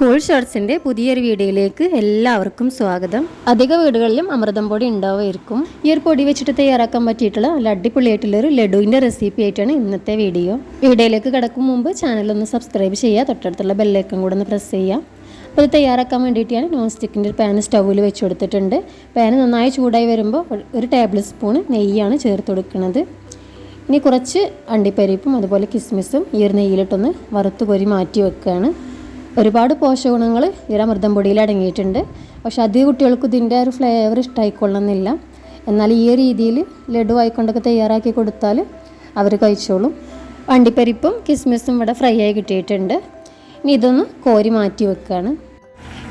Cool ഷോർട്സിന്റെ പുതിയൊരു വീഡിയോയിലേക്ക് എല്ലാവർക്കും സ്വാഗതം. അധിക വീടുകളിലും അമൃതം പൊടി ഉണ്ടാവുമായിരിക്കും. ഈ ഒരു പൊടി വെച്ചിട്ട് തയ്യാറാക്കാൻ പറ്റിയിട്ടുള്ള നല്ല അടിപൊളിയായിട്ടുള്ളൊരു ലഡുവിന്റെ റെസിപ്പി ആയിട്ടാണ് ഇന്നത്തെ വീഡിയോ. വീഡിയോയിലേക്ക് കിടക്കും മുമ്പ് ഒന്ന് സബ്സ്ക്രൈബ് ചെയ്യുക തൊട്ടടുത്തുള്ള ബെല്ലൈക്കൺ കൂടെ ഒന്ന് പ്രസ് ചെയ്യുക. അപ്പോൾ ഇത് തയ്യാറാക്കാൻ വേണ്ടിയിട്ടാണ് നോൺ സ്റ്റിക്കിന്റെ ഒരു പാൻ സ്റ്റൗവിൽ വെച്ച് കൊടുത്തിട്ടുണ്ട്. പാൻ നന്നായി ചൂടായി വരുമ്പോൾ ഒരു ടേബിൾ സ്പൂൺ നെയ്യാണ് ചേർത്ത് കൊടുക്കുന്നത്. ഇനി കുറച്ച് അണ്ടിപ്പരിപ്പും അതുപോലെ കിസ്മിസും ഈ ഒരു നെയ്യിലിട്ടൊന്ന് വറുത്ത് കോരി മാറ്റി വെക്കുകയാണ് ഒരുപാട് പോഷകഗുണങ്ങൾ ഈ അമൃതം പൊടിയിൽ അടങ്ങിയിട്ടുണ്ട്. പക്ഷെ അധിക കുട്ടികൾക്ക് ഇതിന്റെ ഒരു ഫ്ലേവർ ഇഷ്ടമായിക്കൊള്ളണമെന്നില്ല എന്നാൽ ഈ രീതിയിൽ ലഡു ആയിക്കൊണ്ടൊക്കെ തയ്യാറാക്കി കൊടുത്താൽ അവർ കഴിച്ചോളും. അണ്ടിപ്പരിപ്പും കിസ്മിസും ഇവിടെ ഫ്രൈ ആയി കിട്ടിയിട്ടുണ്ട്. ഇനി ഇതൊന്ന് കോരി മാറ്റി വെക്കുകയാണ്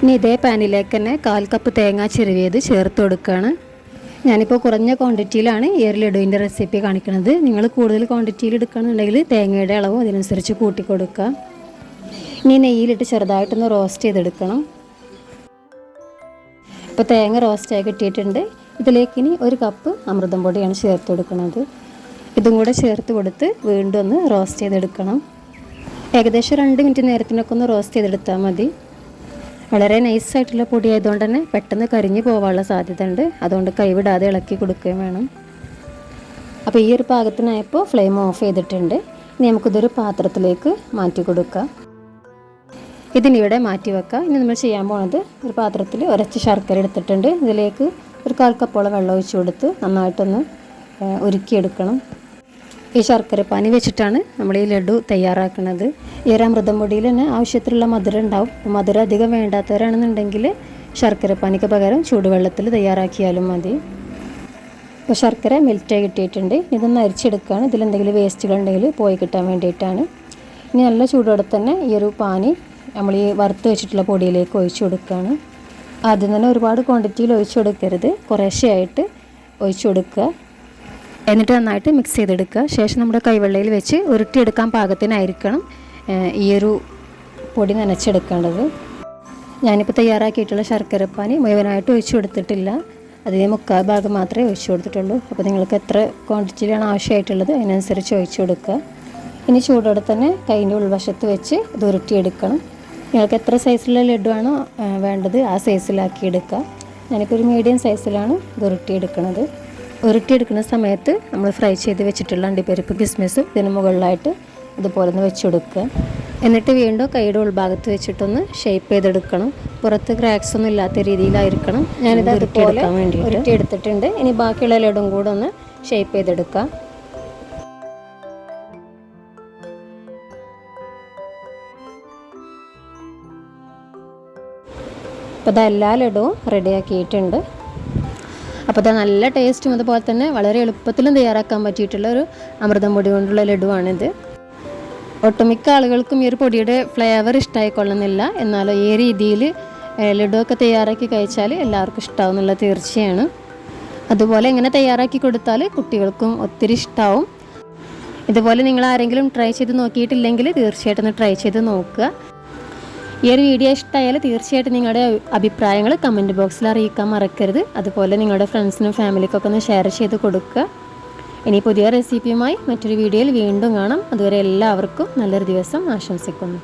ഇനി ഇതേ പാനിലേക്ക് തന്നെ കാൽ കപ്പ് തേങ്ങ ചെറുവിയത് ചേർത്ത് കൊടുക്കുകയാണ് ഞാനിപ്പോൾ കുറഞ്ഞ ക്വാണ്ടിറ്റിയിലാണ് ഈ ഒരു ലഡുവിന്റെ റെസിപ്പി കാണിക്കുന്നത്. നിങ്ങൾ കൂടുതൽ ക്വാണ്ടിറ്റിയിൽ എടുക്കുകയാണെന്നുണ്ടെങ്കിൽ തേങ്ങയുടെ അളവ് അതിനനുസരിച്ച് കൂട്ടി കൊടുക്കുക ഇനി നെയ്യിലിട്ട് ചെറുതായിട്ടൊന്ന് റോസ്റ്റ് ചെയ്തെടുക്കണം. ഇപ്പോൾ തേങ്ങ റോസ്റ്റായി കിട്ടിയിട്ടുണ്ട്. ഇതിലേക്ക് ഇനി ഒരു കപ്പ് അമൃതം പൊടിയാണ് ചേർത്ത് കൊടുക്കുന്നത്. ഇതും കൂടെ ചേർത്ത് കൊടുത്ത് വീണ്ടും ഒന്ന് റോസ്റ്റ് ചെയ്തെടുക്കണം. ഏകദേശം രണ്ട് മിനിറ്റ് നേരത്തിനൊക്കെ ഒന്ന് റോസ്റ്റ് ചെയ്തെടുത്താൽ മതി. വളരെ നൈസായിട്ടുള്ള പൊടി ആയതുകൊണ്ട് തന്നെ പെട്ടെന്ന് കരിഞ്ഞു പോകാനുള്ള സാധ്യത ഉണ്ട് അതുകൊണ്ട് കൈവിടാതെ ഇളക്കി കൊടുക്കുകയും വേണം. അപ്പോൾ ഈ ഒരു പാകത്തിനായപ്പോൾ ഫ്ലെയിം ഓഫ് ചെയ്തിട്ടുണ്ട്. ഇനി നമുക്കിതൊരു പാത്രത്തിലേക്ക് മാറ്റി കൊടുക്കാം. ഇതിനിവിടെ മാറ്റി വെക്കുക ഇനി നമ്മൾ ചെയ്യാൻ പോണത് ഒരു പാത്രത്തിൽ ഒരച്ച് ശർക്കര എടുത്തിട്ടുണ്ട്. ഇതിലേക്ക് ഒരു കാൽ കപ്പോളം വെള്ളം ഒഴിച്ച് കൊടുത്ത് നന്നായിട്ടൊന്ന് ഉരുക്കിയെടുക്കണം. ഈ ശർക്കര പനി വെച്ചിട്ടാണ് നമ്മൾ ഈ ലഡു തയ്യാറാക്കുന്നത് ഈ ഒരു അമൃതം പൊടിയിൽ തന്നെ ആവശ്യത്തിലുള്ള മധുരം ഉണ്ടാവും. മധുരം അധികം വേണ്ടാത്തവരാണെന്നുണ്ടെങ്കിൽ ശർക്കര പനിക്ക് പകരം ചൂടുവെള്ളത്തിൽ തയ്യാറാക്കിയാലും മതി. ഇപ്പോൾ ശർക്കര മെൽറ്റായി കിട്ടിയിട്ടുണ്ട്. ഇതൊന്ന് അരിച്ചെടുക്കുകയാണ് ഇതിലെന്തെങ്കിലും വേസ്റ്റുകൾ ഉണ്ടെങ്കിൽ പോയി കിട്ടാൻ വേണ്ടിയിട്ടാണ്. ഇനി നല്ല ചൂടോടെ തന്നെ ഈ ഒരു പാനി നമ്മൾ ഈ വറുത്ത് വെച്ചിട്ടുള്ള പൊടിയിലേക്ക് ഒഴിച്ചു കൊടുക്കുകയാണ് ആദ്യം തന്നെ ഒരുപാട് ക്വാണ്ടിറ്റിയിൽ ഒഴിച്ചു കൊടുക്കരുത്. കുറേശ്ശെയായിട്ട് ഒഴിച്ചു കൊടുക്കുക. എന്നിട്ട് നന്നായിട്ട് മിക്സ് ചെയ്തെടുക്കുക. ശേഷം നമ്മുടെ കൈവെള്ളയിൽ വെച്ച് ഉരുട്ടിയെടുക്കാൻ പാകത്തിനായിരിക്കണം ഈ ഒരു പൊടി നനച്ചെടുക്കേണ്ടത്. ഞാനിപ്പോൾ തയ്യാറാക്കിയിട്ടുള്ള ശർക്കരപ്പാനി മുഴുവനായിട്ട് ഒഴിച്ചു കൊടുത്തിട്ടില്ല. അതിന് മുക്കാൽ ഭാഗം മാത്രമേ ഒഴിച്ചു കൊടുത്തിട്ടുള്ളൂ. അപ്പോൾ നിങ്ങൾക്ക് എത്ര ക്വാണ്ടിറ്റിയിലാണ് ആവശ്യമായിട്ടുള്ളത് അതിനനുസരിച്ച് ഒഴിച്ചു കൊടുക്കുക. ഇനി ചൂടോടെ തന്നെ കൈന്റെ ഉൾവശത്ത് വെച്ച് ഇത് ഉരുട്ടിയെടുക്കണം. നിങ്ങൾക്ക് എത്ര സൈസിലുള്ള ലഡുവാണോ വേണ്ടത് ആ സൈസിലാക്കി എടുക്കുക ഞാനിപ്പോൾ ഒരു മീഡിയം സൈസിലാണ് ഉരുട്ടി എടുക്കുന്നത് ഉരുട്ടി എടുക്കുന്ന സമയത്ത് നമ്മൾ ഫ്രൈ ചെയ്ത് വെച്ചിട്ടുള്ള അണ്ടിപ്പരിപ്പ് ബിസ്മിസ് ഇതിന് മുകളിലായിട്ട് ഇതുപോലെ ഒന്ന് വെച്ച് കൊടുക്കുക എന്നിട്ട് വീണ്ടും കൈയുടെ ഉൾഭാഗത്ത് വെച്ചിട്ടൊന്ന് ഷേപ്പ് ചെയ്തെടുക്കണം. പുറത്ത് ക്രാക്സ് ഒന്നും ഇല്ലാത്ത രീതിയിലായിരിക്കണം. ഞാനിത് ഉരുട്ടിയെടുക്കാൻ വേണ്ടി ഉരുട്ടിയെടുത്തിട്ടുണ്ട് ഇനി ബാക്കിയുള്ള ലഡും കൂടെ ഒന്ന് ഷേപ്പ് ചെയ്തെടുക്കാം. അപ്പോൾ ഇത് എല്ലാ ലഡുവും റെഡിയാക്കിയിട്ടുണ്ട് അപ്പോൾ ഇത് നല്ല ടേസ്റ്റും അതുപോലെ തന്നെ വളരെ എളുപ്പത്തിലും തയ്യാറാക്കാൻ പറ്റിയിട്ടുള്ള ഒരു അമൃതം പൊടി കൊണ്ടുള്ള ലഡുവാണിത്. ഒട്ടുമിക്ക ആളുകൾക്കും ഈ ഒരു പൊടിയുടെ ഫ്ലേവർ ഇഷ്ടമായിക്കൊള്ളുന്നില്ല എന്നാലും ഈ രീതിയിൽ ലഡുവൊക്കെ തയ്യാറാക്കി കഴിച്ചാൽ എല്ലാവർക്കും ഇഷ്ടമാവും എന്നുള്ള തീർച്ചയാണ്. അതുപോലെ ഇങ്ങനെ തയ്യാറാക്കി കൊടുത്താൽ കുട്ടികൾക്കും ഒത്തിരി ഇഷ്ടമാവും ഇതുപോലെ നിങ്ങൾ ആരെങ്കിലും ട്രൈ ചെയ്ത് നോക്കിയിട്ടില്ലെങ്കിൽ തീർച്ചയായിട്ടും ട്രൈ ചെയ്ത് നോക്കുക. ഈ ഒരു വീഡിയോ ഇഷ്ടമായാൽ തീർച്ചയായിട്ടും നിങ്ങളുടെ അഭിപ്രായങ്ങൾ കമന്റ് ബോക്സിൽ അറിയിക്കാൻ മറക്കരുത്. അതുപോലെ നിങ്ങളുടെ ഫ്രണ്ട്സിനും ഫാമിലിക്കൊക്കെ ഒന്ന് ഷെയർ ചെയ്ത് കൊടുക്കുക. ഇനി പുതിയ റെസിപ്പിയുമായി മറ്റൊരു വീഡിയോയിൽ വീണ്ടും കാണാം. അതുവരെ എല്ലാവർക്കും നല്ലൊരു ദിവസം ആശംസിക്കുന്നു.